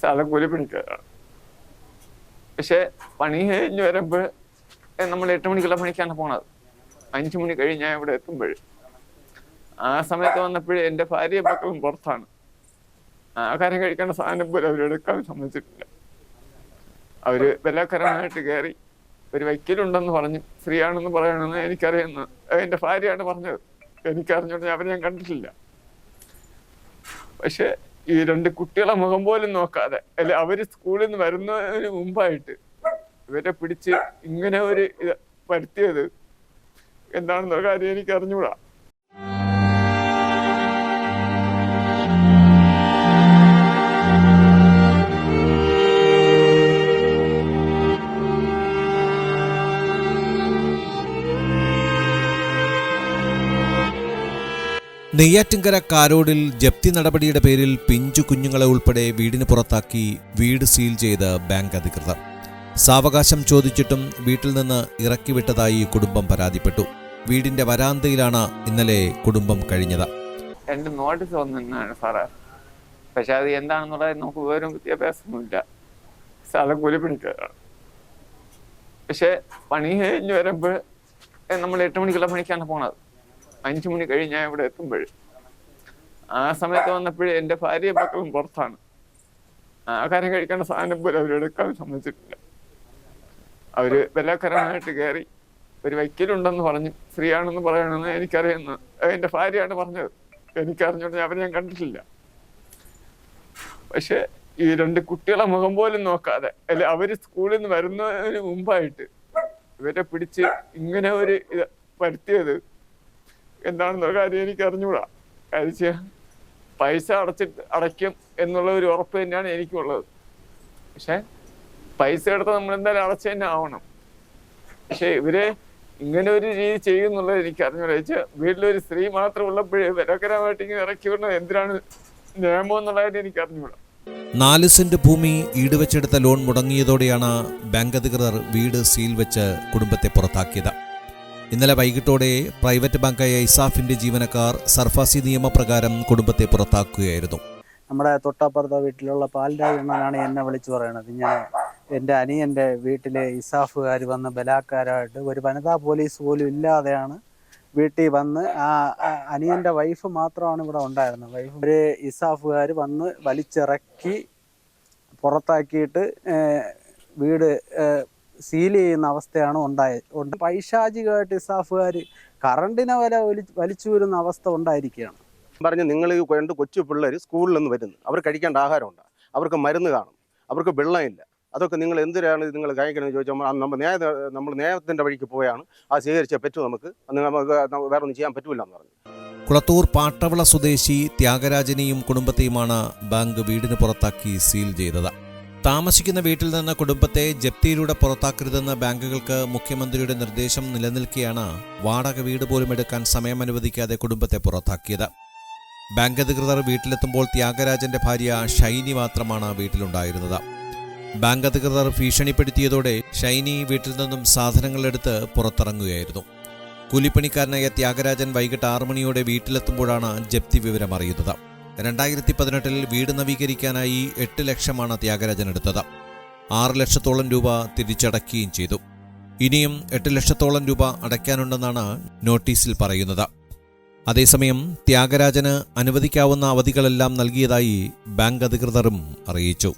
സ്ഥലം കൂലിപ്പണിക്കാരാണ് പക്ഷെ പണി കഴിഞ്ഞ് വരുമ്പോൾ നമ്മൾ എട്ട് മണിക്കുള്ള പണിക്കാണ് പോണത്. അഞ്ചു മണി കഴിഞ്ഞ് ഞാൻ ഇവിടെ എത്തുമ്പോൾ ആ സമയത്ത് വന്നപ്പോഴേ എന്റെ ഭാര്യയും മക്കളും പുറത്താണ്. ആഹാരം കഴിക്കേണ്ട സാധനം പോലും അവരെടുക്കാൻ സമ്മതിച്ചിട്ടില്ല. അവർ ബലാക്കരമായിട്ട് കയറി ഒരു വക്കീലുണ്ടെന്ന് പറഞ്ഞു. സ്ത്രീയാണെന്ന് പറയണമെന്ന് എനിക്കറിയുന്ന. എന്റെ ഭാര്യയാണ് പറഞ്ഞത്. എനിക്കറിഞ്ഞോണ്ട് അവരെ ഞാൻ കണ്ടിട്ടില്ല. പക്ഷെ ഈ രണ്ട് കുട്ടികളെ മുഖം പോലും നോക്കാതെ. അല്ലെ അവർ സ്കൂളിൽ നിന്ന് വരുന്നതിന് മുമ്പായിട്ട് ഇവരെ പിടിച്ച് ഇങ്ങനെ ഒരു ഇത് വരുത്തിയത് എന്താണെന്നുള്ള കാര്യം എനിക്ക് അറിഞ്ഞൂടാ നെയ്യാറ്റിൻകര കാരോടിൽ ജപ്തി നടപടിയുടെ പേരിൽ പിഞ്ചു കുഞ്ഞുങ്ങളെ ഉൾപ്പെടെ വീടിന് പുറത്താക്കി വീട് സീൽ ചെയ്ത് ബാങ്ക് അധികൃതർ. സാവകാശം ചോദിച്ചിട്ടും വീട്ടിൽ നിന്ന് ഇറക്കിവിട്ടതായി കുടുംബം പരാതിപ്പെട്ടു. വീടിന്റെ വരാന്തയിലാണ് ഇന്നലെ കുടുംബം കഴിഞ്ഞത്. രണ്ട് നോട്ടീസ് വന്നാണ് സാറേ. പക്ഷെ അത് എന്താണെന്നുള്ളത് നമുക്ക് വിവരം വിദ്യാഭ്യാസമൊന്നുമില്ല. സ്ഥലം കൂലിപ്പണിക്കാരാണ്. പക്ഷെ പണി കഴിഞ്ഞ് വരുമ്പോൾ നമ്മൾ എട്ട് മണിക്കുള്ള പണിക്കാണ് പോണത്. അഞ്ചു മണി കഴിഞ്ഞ് ഞാൻ ഇവിടെ എത്തുമ്പോൾ ആ സമയത്ത് വന്നപ്പോഴേ എന്റെ ഭാര്യയും മക്കളും പുറത്താണ്. ആഹാരം കഴിക്കേണ്ട സാധനം പോലും അവരെടുക്കാൻ സമ്മതിച്ചിട്ടില്ല. അവർ ബലാക്കരമായിട്ട് കയറി ഒരു വക്കീലുണ്ടെന്ന് പറഞ്ഞു. സ്ത്രീയാണെന്ന് പറയണമെന്ന് എനിക്കറിയുന്ന എന്റെ ഭാര്യയാണ് പറഞ്ഞത്. എനിക്കറിഞ്ഞോണ്ട് അവരെ ഞാൻ കണ്ടിട്ടില്ല. പക്ഷെ ഈ രണ്ട് കുട്ടികളെ മുഖം പോലും നോക്കാതെ അല്ലെ അവർ സ്കൂളിൽ നിന്ന് വരുന്നതിന് മുമ്പായിട്ട് ഇവരെ പിടിച്ച് ഇങ്ങനെ ഒരു ഇത് വരുത്തിയത് എന്താണെന്നുള്ള കാര്യം എനിക്ക് അറിഞ്ഞൂടാ കാര്യം പൈസ അടച്ചിട്ട് അടയ്ക്കും എന്നുള്ള ഒരു ഉറപ്പ് തന്നെയാണ് എനിക്കുള്ളത്. പക്ഷെ പൈസ എടുത്ത് നമ്മൾ എന്തായാലും അടച്ചു തന്നെ ആവണം. പക്ഷെ ഇവർ ഇങ്ങനെ ഒരു രീതി ചെയ്യുന്നുള്ളത് എനിക്ക് അറിഞ്ഞൂടാ വെച്ചാൽ വീട്ടിലൊരു സ്ത്രീ മാത്രം ഉള്ളപ്പോഴേ വിലക്കരമായിട്ട് ഇങ്ങനെ ഇറക്കി വിടുന്നത് എന്തിനാണ് നിയമം എന്നുള്ള കാര്യം എനിക്ക് അറിഞ്ഞൂടാ നാല് സെന്റ് ഭൂമി ഈടുവെച്ചെടുത്ത ലോൺ മുടങ്ങിയതോടെയാണ് ബാങ്ക് അധികൃതർ വീട് സീൽ വെച്ച് കുടുംബത്തെ പുറത്താക്കിയത്. ഇന്നലെ വൈകിട്ടോടെ പ്രൈവറ്റ് ബാങ്കായ ഇസാഫിന്റെ ജീവനക്കാർ സർഫാസി നിയമപ്രകാരം കുടുംബത്തെ പുറത്താക്കുകയായിരുന്നു. നമ്മുടെ തൊട്ടപ്പുറത്തെ വീട്ടിലുള്ള പാൽരാജണ്ണനാണ് എന്നെ വിളിച്ചു പറയണത്. ഇങ്ങനെ എന്റെ അനിയന്റെ വീട്ടിലെ ഇസാഫുകാർ വന്ന് ബലാത്കാരമായിട്ട് ഒരു വനിതാ പോലീസ് പോലും ഇല്ലാതെയാണ് വീട്ടിൽ വന്ന് ആ അനിയന്റെ വൈഫ് മാത്രമാണ് ഇവിടെ ഉണ്ടായിരുന്നത്. വൈഫ് ഒരു ഇസാഫുകാർ വന്ന് വലിച്ചിറക്കി പുറത്താക്കിയിട്ട് വീട് സീൽ ചെയ്യുന്ന അവസ്ഥയാണ് ഉണ്ടായത് ഉണ്ട്. പൈശാചികമായിട്ട് ഇസാഫുകാർ കറണ്ടിനെ വരെ വലി വലിച്ചു വരുന്ന അവസ്ഥ ഉണ്ടായിരിക്കുകയാണ്. പറഞ്ഞ് നിങ്ങൾ ഈ രണ്ട് കൊച്ചു പിള്ളേർ സ്കൂളിൽ നിന്ന് വരുന്നു. അവർ കഴിക്കേണ്ട ആഹാരമുണ്ട്. അവർക്ക് മരുന്ന് കാണും. അവർക്ക് വെള്ളമില്ല. അതൊക്കെ നിങ്ങൾ എന്തിനാണ് നിങ്ങൾ കഴിക്കണമെന്ന് ചോദിച്ചാൽ നമ്മൾ ന്യായ നമ്മൾ നിയമത്തിന്റെ വഴിക്ക് പോയാണ്. ആ സ്വീകരിച്ചേ പറ്റൂ നമുക്ക്. നമുക്ക് വേറെ ഒന്നും ചെയ്യാൻ പറ്റൂല എന്ന് പറഞ്ഞു. കുളത്തൂർ പാട്ടവള സ്വദേശി ത്യാഗരാജനെയും കുടുംബത്തെയുമാണ് ബാങ്ക് വീടിന് പുറത്താക്കി സീൽ ചെയ്തത്. താമസിക്കുന്ന വീട്ടിൽ നിന്ന് കുടുംബത്തെ ജപ്തിയിലൂടെ പുറത്താക്കരുതെന്ന ബാങ്കുകൾക്ക് മുഖ്യമന്ത്രിയുടെ നിർദ്ദേശം നിലനിൽക്കെയാണ് വാടക വീട് പോലും എടുക്കാൻ സമയം അനുവദിക്കാതെ കുടുംബത്തെ പുറത്താക്കിയത്. ബാങ്ക് അധികൃതർ വീട്ടിലെത്തുമ്പോൾ ത്യാഗരാജന്റെ ഭാര്യ ഷൈനി മാത്രമാണ് വീട്ടിലുണ്ടായിരുന്നത്. ബാങ്ക് അധികൃതർ ഭീഷണിപ്പെടുത്തിയതോടെ ഷൈനി വീട്ടിൽ നിന്നും സാധനങ്ങളെടുത്ത് പുറത്തിറങ്ങുകയായിരുന്നു. കൂലിപ്പണിക്കാരനായ ത്യാഗരാജൻ വൈകിട്ട് ആറു മണിയോടെ വീട്ടിലെത്തുമ്പോഴാണ് ജപ്തി വിവരം അറിയുന്നത് രണ്ടായിരത്തി പതിനെട്ടിൽ വീട് നവീകരിക്കാനായി എട്ട് ലക്ഷമാണ് ത്യാഗരാജൻ എടുത്തത്. ആറ് ലക്ഷത്തോളം രൂപ തിരിച്ചടക്കുകയും ചെയ്തു. ഇനിയും എട്ട് ലക്ഷത്തോളം രൂപ അടയ്ക്കാനുണ്ടെന്നാണ് നോട്ടീസിൽ പറയുന്നത്. അതേസമയം ത്യാഗരാജന് അനുവദിക്കാവുന്ന അവധികളെല്ലാം നൽകിയതായി ബാങ്ക് അധികൃതരും അറിയിച്ചു.